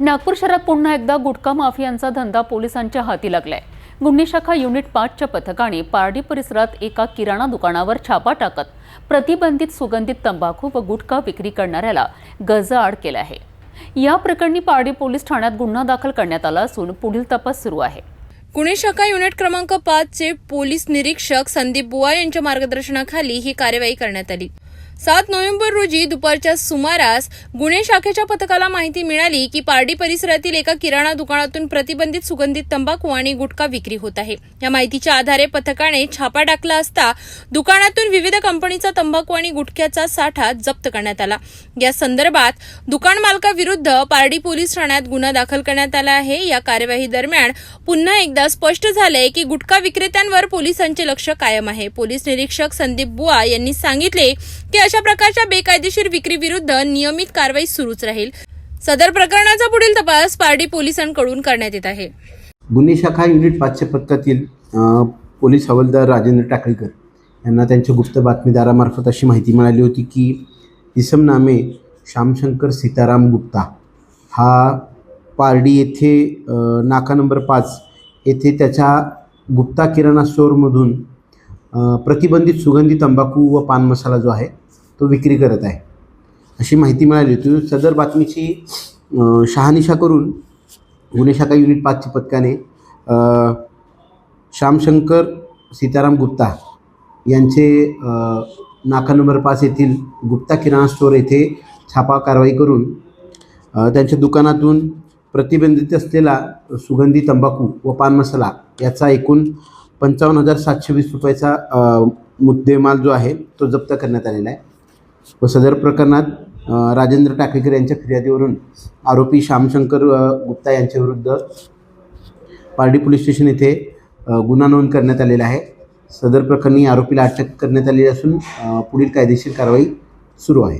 नागपूर शहरात पुन्हा एकदा गुटखा माफियांचा धंदा पोलिसांच्या हाती लागलाय. गुन्हे शाखा युनिट पाचच्या पथकाने पारडी परिसरात एका किराणा दुकानावर छापा टाकत प्रतिबंधित सुगंधित तंबाखू व गुटखा विक्री करणाऱ्याला गजाआड केला आहे. या प्रकरणी पारडी पोलीस ठाण्यात गुन्हा दाखल करण्यात आला असून पुढील तपास सुरू आहे. गुन्हे शाखा युनिट क्रमांक पाच चे पोलीस निरीक्षक संदीप बुवा यांच्या मार्गदर्शनाखाली ही कार्यवाही करण्यात आली. सात नोव्हेंबर रोजी दुपारच्या सुमारास गुन्हे शाखेच्या पथकाला माहिती मिळाली की पारडी परिसरातील एका किराणा दुकानातून प्रतिबंधित सुगंधित तंबाखू आणि गुटखा विक्री होत आहे. या माहितीच्या आधारे पथकाने छापा टाकला असता दुकानातून विविध कंपनीचा तंबाखू आणि गुटख्याचा साठा जप्त करण्यात आला. या संदर्भात दुकान मालकाविरुद्ध पारडी पोलीस ठाण्यात गुन्हा दाखल करण्यात आला आहे. या कार्यवाही दरम्यान पुन्हा एकदा स्पष्ट झालंय की गुटखा विक्रेत्यांवर पोलिसांचे लक्ष कायम आहे. पोलीस निरीक्षक संदीप बुवा यांनी सांगितले की अशा प्रकारच्या बेकायदेशीर विक्री विरुद्ध नियमित कारवाई सुरूच राहील. सदर प्रकरणाचा पुढील तपास पारडी पोलिसांकडून करण्यात येत आहे. गुन्हे शाखा युनिट पाचशे पथकातील पोलीस हवालदार राजेंद्र टाकळीकर यांना त्यांच्या गुप्त बातमीदारामार्फत अशी माहिती मिळाली होती की इसम नामे श्यामशंकर सीताराम गुप्ता हा पारडी येथे नाका नंबर पाच येथे त्याच्या गुप्ता किराणा स्टोअरमधून प्रतिबंधित सुगंधी तंबाखू व पान मसाला जो आहे तो विक्री करत आहे. अशी माहिती मिळाली होती. सदर बातमीची शहानिशा करून गुन्हे शाखा युनिट पाचच्या पथकाने श्यामशंकर सीताराम गुप्ता यांचे नाका नंबर पाच येथील गुप्ता किराणा स्टोअर येथे छापा कारवाई करून त्यांच्या दुकानातून प्रतिबंधित असलेला सुगंधी तंबाखू व पान मसाला याचा एकूण पंचावन्न हजार सातशे वीस रुपयाचा मुद्देमाल जो आहे तो जप्त करण्यात आलेला आहे. व सदर प्रकरणात राजेंद्र टाकेकर यांच्या फिर्यादीवरून आरोपी श्यामशंकर गुप्ता यांच्याविरुद्ध पारडी पोलीस स्टेशन येथे गुन्हा नोंद करण्यात आलेला आहे. सदर प्रकरणी आरोपीला अटक करण्यात आलेली असून पुढील कायदेशीर कारवाई सुरू आहे.